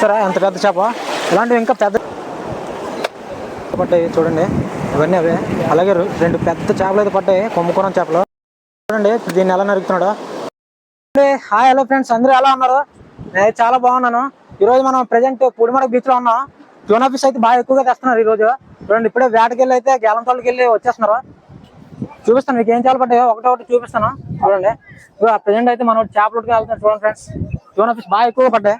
సరే ఎంత పెద్ద చేప? ఇలాంటివి ఇంకా పెద్ద పడ్డాయి చూడండి. ఇవన్నీ అవే. అలాగే రెండు పెద్ద చేపలు అయితే పడ్డాయి. కొమ్ముకోనం చేపలు. చూడండి దీన్ని ఎలా నరుకుతున్నాడు. Hi hello friends. అందరూ ఎలా ఉన్నారు? నేను చాలా బాగున్నాను. ఈరోజు మనం ప్రజెంట్ పూడిమడ బీచ్లో ఉన్నాం. జోన్ ఆఫీస్ అయితే బాగా ఎక్కువగా తెస్తున్నారు ఈ రోజు చూడండి ఇప్పుడే వేటకెళ్ళి అయితే గేలంతోళ్ళకి వెళ్ళి వచ్చేస్తున్నారు. చూపిస్తాను మీకు ఏం చేపలు పడ్డాయో. ఒకటి ఒకటి చూపిస్తాను. చూడండి. ప్రజెంట్ అయితే మనం చేపలకి వెళ్తున్నాం చూడండి ఫ్రెండ్స్. జోన్ ఆఫీస్ బాగా ఎక్కువగా పడ్డాయి.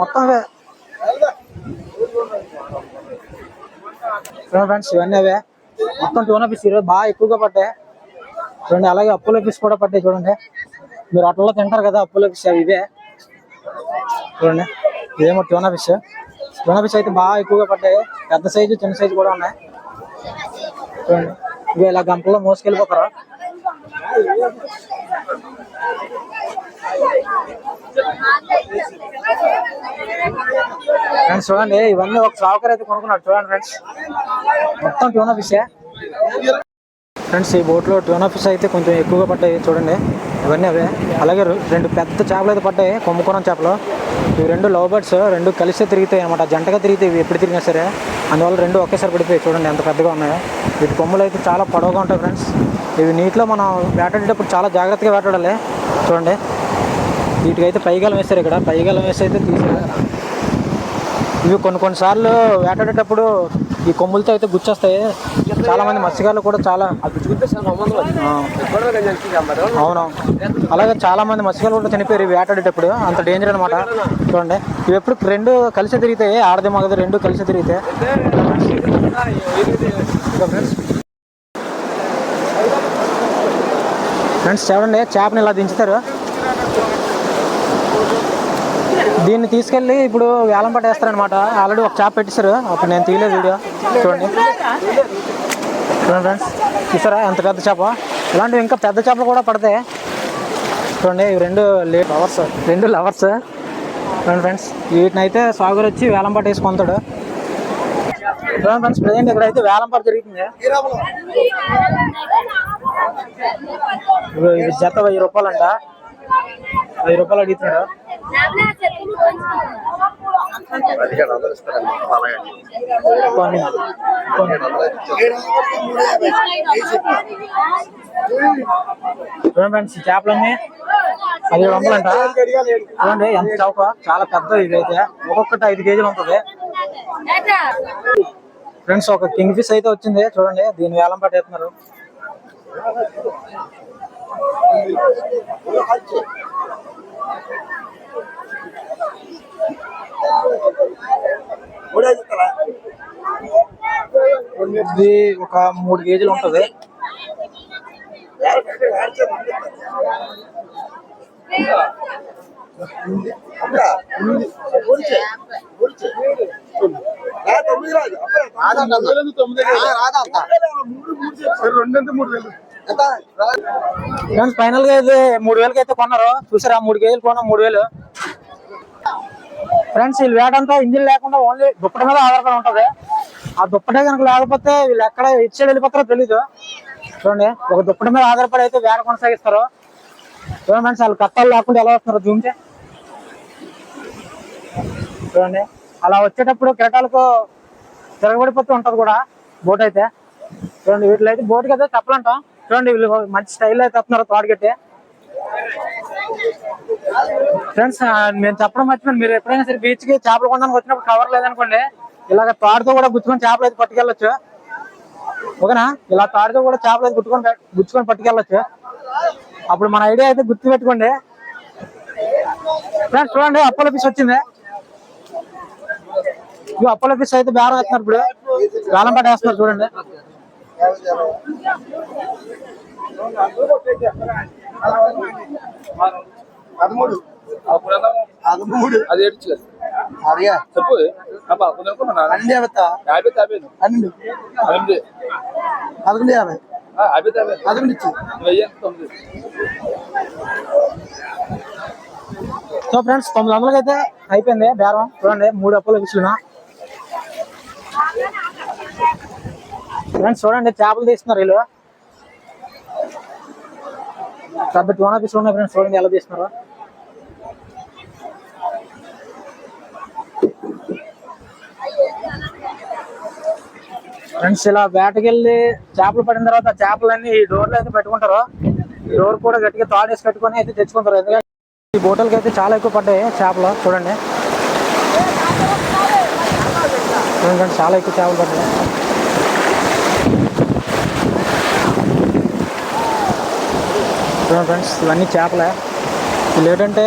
మొత్తం అవే చూడండి ఫ్రెండ్స్ ఇవన్నీ అవే. మొత్తం టూ పీస్ ఈరోజు బాగా ఎక్కువగా పడ్డాయి. చూడండి అలాగే అప్పుల పీస్ కూడా పడ్డాయి చూడండి. మీరు అట్లలో తింటారు కదా అప్పుల పీస్ అవి ఇవే. చూడండి ఇదేమో టూనా ఫిష్ టూనా ఫిష్ అయితే బాగా ఎక్కువగా పడ్డాయి. పెద్ద సైజు చిన్న సైజు కూడా ఉన్నాయి. చూడండి. ఇలా గంపలో మోసుకెళ్ళిపోతారా? ఫ్రెండ్స్ చూడండి ఇవన్నీ ఒక సావుకర్ అయితే కొనుక్కున్నాడు చూడండి ఫ్రెండ్స్. మొత్తం ట్యూనా ఫిష్ ఫ్రెండ్స్ ఈ బోట్లో ట్యూనా ఫిష్ అయితే కొంచెం ఎక్కువగా పడ్డాయి చూడండి. ఇవన్నీ అవే. అలాగే రెండు పెద్ద చేపలు అయితే పడ్డాయి కొమ్ముకోనం చేపలు. ఇవి రెండు లవ్ బర్డ్స్ రెండు కలిసి తిరుగుతాయి అనమాట జంటగా తిరిగితే ఇవి ఎప్పుడు తిరిగినా సరే. అందువల్ల రెండు ఒకేసారి పడిపోయి చూడండి ఎంత పెద్దగా ఉన్నాయో. వీటి కొమ్ములు అయితే చాలా పొడవుగా ఉంటాయి ఫ్రెండ్స్. ఇవి నీటిలో మనం వేటాడేటప్పుడు చాలా జాగ్రత్తగా వేటాడాలి. చూడండి. వీటికైతే పైగాలం వేస్తారు ఇక్కడ. పైగాలం వేసి అయితే తీసారు ఇవి కొన్ని కొన్నిసార్లు వేటాడేటప్పుడు ఈ కొమ్ములతో అయితే గుచ్చేస్తాయి. చాలా మంది మత్స్యకారులు కూడా చాలా అవును. అలాగే చాలా మంది మత్స్యకారులు కూడా చనిపోయారు ఇవి వేటాడేటప్పుడు. అంత డేంజర్ అనమాట చూడండి. ఇవి ఎప్పుడు రెండు కలిసి తిరిగితే ఆడది మగది రెండు కలిసి తిరిగితే. ఫ్రెండ్స్ చూడండి చేపని ఇలా దించుతారు. దీన్ని తీసుకెళ్ళి ఇప్పుడు వేలం పట్టేస్తారనమాట ఆల్రెడీ ఒక చేప పెట్టేశారు. అప్పుడు నేను తీయలేదు వీడియో. చూడండి. చూడండి ఫ్రెండ్స్ చూసారా? ఎంత పెద్ద చేప? ఇలాంటివి ఇంకా పెద్ద చేపలు కూడా పడతాయి. చూడండి ఇవి రెండు లేట్ లవర్స్ రెండు లవర్స్ చూడండి ఫ్రెండ్స్ వీటిని అయితే సాగర్ వచ్చి వేలం పట్ట వేసి కొంతాడు. చూడండి ఫ్రెండ్స్ ప్రజెంట్ ఇక్కడ అయితే వేలం పట్ట జరుగుతుంది. ఇవి జత వెయ్యి రూపాయలు అంట వెయ్యి రూపాయలు అడుగుతున్నాడు. చూడండి ఫ్రెండ్స్ ఈ చేపలన్నీ పదిహేడు వందలు అంట చూడండి ఎంత చౌక చాలా పెద్ద ఇదైతే అయితే ఒక్కొక్కటి ఐదు కేజీలు ఉంటుంది ఫ్రెండ్స్ ఒక కింగ్ ఫిష్ అయితే వచ్చింది చూడండి దీని వేలం పట్టేస్తున్నారు ఇది ఒక మూడు కేజీలు ఉంటుంది. ఫ్రెండ్స్ ఫైనల్గా అయితే మూడు వేలకి అయితే కొన్నారు. చూసారా? మూడు కేజీలు కొన్నాం మూడు వేలు. ఫ్రెండ్స్ వీళ్ళు వేటంతా ఇంజిన్ లేకుండా ఓన్లీ దుప్పటి మీద ఆధారపడి ఉంటది. ఆ దుప్పటే కనుక లేకపోతే వీళ్ళు ఎక్కడ ఇచ్చే వెళ్ళిపోతారో తెలీదు. చూడండి ఒక దుప్పటి మీద ఆధారపడి అయితే వేడ కొనసాగిస్తారు. చూడండి మనిషి వాళ్ళు కట్టాలు లేకుండా ఎలా వస్తున్నారు జూమ్ చూడండి అలా వచ్చేటప్పుడు కిరటాలకు తిరగబడిపోతూ ఉంటుంది కూడా బోట్ అయితే. చూడండి వీటిలో అయితే బోట్ అయితే చెప్పలంటాం చూడండి వీళ్ళు మంచి స్టైల్ అయితే వస్తున్నారు తోడగట్టి. ఫ్రెండ్స్ నేను చెప్పడం మర్చిపోయాను. మీరు ఎప్పుడైనా సరే బీచ్కి చేపలు కొనడానికి వచ్చినప్పుడు కవర్ లేదనుకోండి ఇలాగ తాడుతో కూడా గుచ్చుకొని చేపలు అయితే పట్టుకెళ్ళొచ్చు. ఓకేనా? ఇలా తాడుతో కూడా చేపలు అయితే గుట్టుకొని గుచ్చుకొని పట్టుకెళ్ళొచ్చు. అప్పుడు మన ఐడియా అయితే గుర్తు పెట్టుకోండి. ఫ్రెండ్స్ చూడండి అప్పల పీస్ వచ్చింది. ఇవి అప్పల పీస్ అయితే బేరం వేస్తున్నారు ఇప్పుడు. వేలం పాట వేస్తున్నారు చూడండి. పదమూడు. పదమూడు. అది ఏడ్చు అడిగా చెప్పు. అనుకున్నా యాభై యాభై ఎనిమిది పదకొండు యాభై ఆ, యాభై యాభై పదకొండు ఇచ్చి వెయ్యి తొమ్మిది సో ఫ్రెండ్స్ తొమ్మిది వందలకి అయితే అయిపోయింది బేరం చూడండి మూడు అప్పులు విసులున ఫ్రెండ్స్ చూడండి చేపలు తీస్తున్నారు వీళ్ళు పెద్ద ట్యూనా ఫిష్ ఉన్నాయి ఫ్రెండ్స్ చూడండి ఎలా తీస్తున్నారు ఫ్రెండ్స్ ఇలా వేటకెళ్ళి చేపలు పడిన తర్వాత చేపలన్నీ ఈ డోర్లో అయితే పెట్టుకుంటారు. ఈ డోర్ కూడా గట్టిగా తాడేసి కట్టుకొని అయితే తెచ్చుకుంటారు. ఎందుకంటే ఈ బోటల్కి అయితే చాలా ఎక్కువ పడ్డాయి చేపలు చూడండి. చూడండి చాలా ఎక్కువ చేపలు పడ్డాయి. చూడండి ఫ్రెండ్స్ ఇవన్నీ చేపలే. వీళ్ళు ఏంటంటే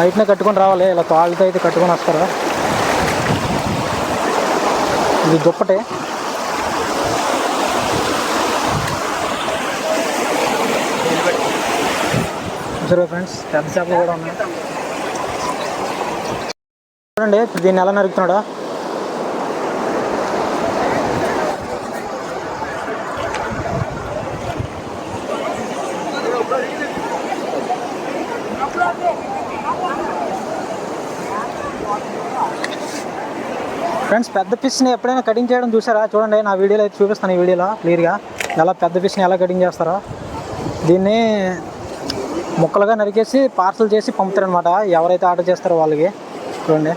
బయటనే కట్టుకొని రావాలి. ఇలా తాళ్ళతో అయితే కట్టుకొని వస్తారు. ఇది దుప్పటే. సరే ఫ్రెండ్స్ పెద్ద చేపలు కూడా ఉన్నాయి చూడండి దీన్ని ఎలా నరుకుతున్నాడా? ఫ్రెండ్స్ పెద్ద ఫిష్ని ఎప్పుడైనా కటింగ్ చేయడం చూసారా? చూడండి నా వీడియోలో అయితే చూపిస్తాను ఈ వీడియోలో క్లియర్గా ఎలా పెద్ద ఫిష్ని ఎలా కటింగ్ చేస్తారో. దీన్ని ముక్కలుగా నరికేసి పార్సల్ చేసి పంపుతారనమాట ఎవరైతే ఆర్డర్ చేస్తారో వాళ్ళకి. చూడండి.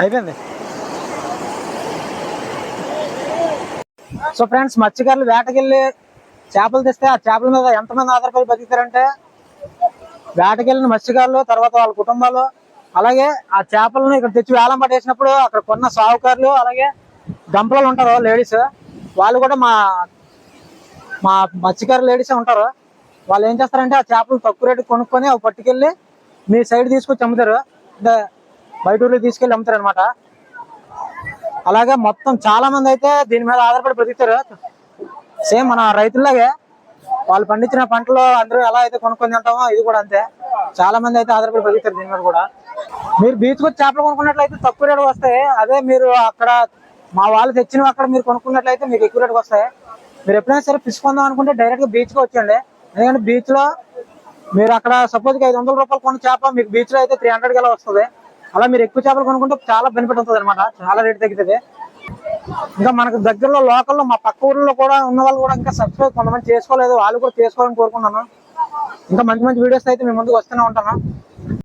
అయిపోయింది. సో ఫ్రెండ్స్ మత్స్యకారులు వేటకెళ్ళి చేపలు తెస్తే ఆ చేపల మీద ఎంతమంది ఆధారపడి బతుకుతారంటే వేటకెళ్ళిన మత్స్యకారులు తర్వాత వాళ్ళ కుటుంబాలు అలాగే ఆ చేపలను ఇక్కడ తెచ్చి వేలం పట్టేసినప్పుడు అక్కడ కొన్న సాహుకారులు అలాగే గంపలు ఉంటారు లేడీస్ వాళ్ళు కూడా మా మా మత్స్యకారు లేడీసే ఉంటారు. వాళ్ళు ఏం చేస్తారంటే ఆ చేపలు తక్కువ రేటు కొనుక్కొని అవి పట్టుకెళ్ళి మీ సైడ్ తీసుకొచ్చి అమ్ముతారు. అంటే బయట ఊర్లో తీసుకెళ్ళి అమ్ముతారు అనమాట అలాగే మొత్తం చాలా మంది అయితే దీని మీద ఆధారపడి బ్రతుకుతారు. సేమ్ మన రైతుల్లాగే వాళ్ళు పండించిన పంటలు అందరూ ఎలా అయితే కొనుక్కొని తింటామో ఇది కూడా అంతే. చాలా మంది అయితే ఆధారపడి బ్రతుకుతారు దీని మీద కూడా. మీరు బీచ్ వచ్చి చేపలు కొనుక్కున్నట్లయితే తక్కువ రేటు వస్తాయి. అదే మీరు అక్కడ మా వాళ్ళు తెచ్చినవి అక్కడ మీరు కొనుక్కున్నట్లయితే మీకు ఎక్కువ రేటుకి వస్తాయి. మీరు ఎప్పుడైనా సరే ఫిష్ కొందాం అనుకుంటే డైరెక్ట్గా బీచ్కి ఎందుకంటే బీచ్లో మీరు అక్కడ సపోజ్ ఐదు వందల రూపాయలు కొన్న చేప మీకు బీచ్లో అయితే త్రీ హండ్రెడ్కి వస్తుంది. అలా మీరు ఎక్కువ చేపలు కొనుక్కుంటే చాలా బెనిఫిట్ ఉంటుంది అనమాట చాలా రేట్ తగ్గుతుంది. ఇంకా మనకు దగ్గరలో లోకల్లో మా పక్క ఊర్లో కూడా ఉన్న వాళ్ళు కూడా ఇంకా సబ్స్క్రైబ్ కొంతమంది చేసుకోలేదు. వాళ్ళు కూడా చేసుకోవాలని కోరుకున్నాను ఇంకా మంచి మంచి వీడియోస్ అయితే మీ ముందుకు వస్తూనే ఉంటాను.